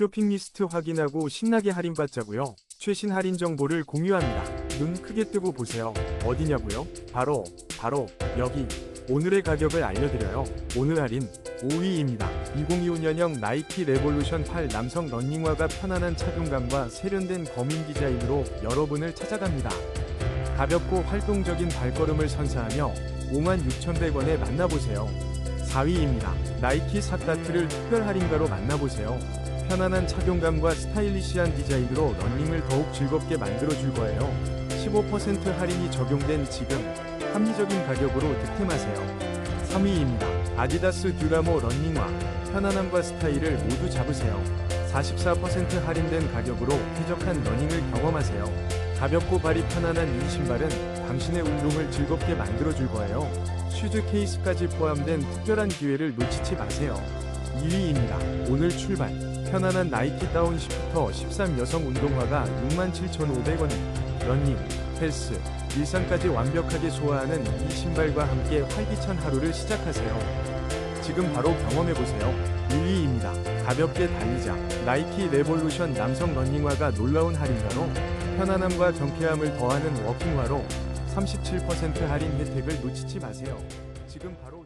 쇼핑 리스트 확인하고 신나게 할인받자고요. 최신 할인 정보를 공유합니다. 눈 크게 뜨고 보세요. 어디냐고요? 바로 바로 여기. 오늘의 가격을 알려드려요. 오늘 할인 5위입니다. 2025년형 나이키 레볼루션 8 남성 러닝화가 편안한 착용감과 세련된 검인 디자인으로 여러분을 찾아갑니다. 가볍고 활동적인 발걸음을 선사하며 56,100원에 만나보세요. 4위입니다. 나이키 사타트를 특별 할인가로 만나보세요. 편안한 착용감과 스타일리시한 디자인으로 러닝을 더욱 즐겁게 만들어줄 거예요. 15% 할인이 적용된 지금 합리적인 가격으로 득템하세요. 3위입니다. 아디다스 듀라모 러닝화 편안함과 스타일을 모두 잡으세요. 44% 할인된 가격으로 쾌적한 러닝을 경험하세요. 가볍고 발이 편안한 이 신발은 당신의 운동을 즐겁게 만들어줄 거예요. 슈즈 케이스까지 포함된 특별한 기회를 놓치지 마세요. 2위입니다. 오늘 출발. 편안한 나이키 다운 10부터 13 여성 운동화가 67,500원. 러닝, 헬스, 일상까지 완벽하게 소화하는 이 신발과 함께 활기찬 하루를 시작하세요. 지금 바로 경험해보세요. 1위입니다. 가볍게 달리자. 나이키 레볼루션 남성 러닝화가 놀라운 할인가로 편안함과 경쾌함을 더하는 워킹화로 37% 할인 혜택을 놓치지 마세요. 지금 바로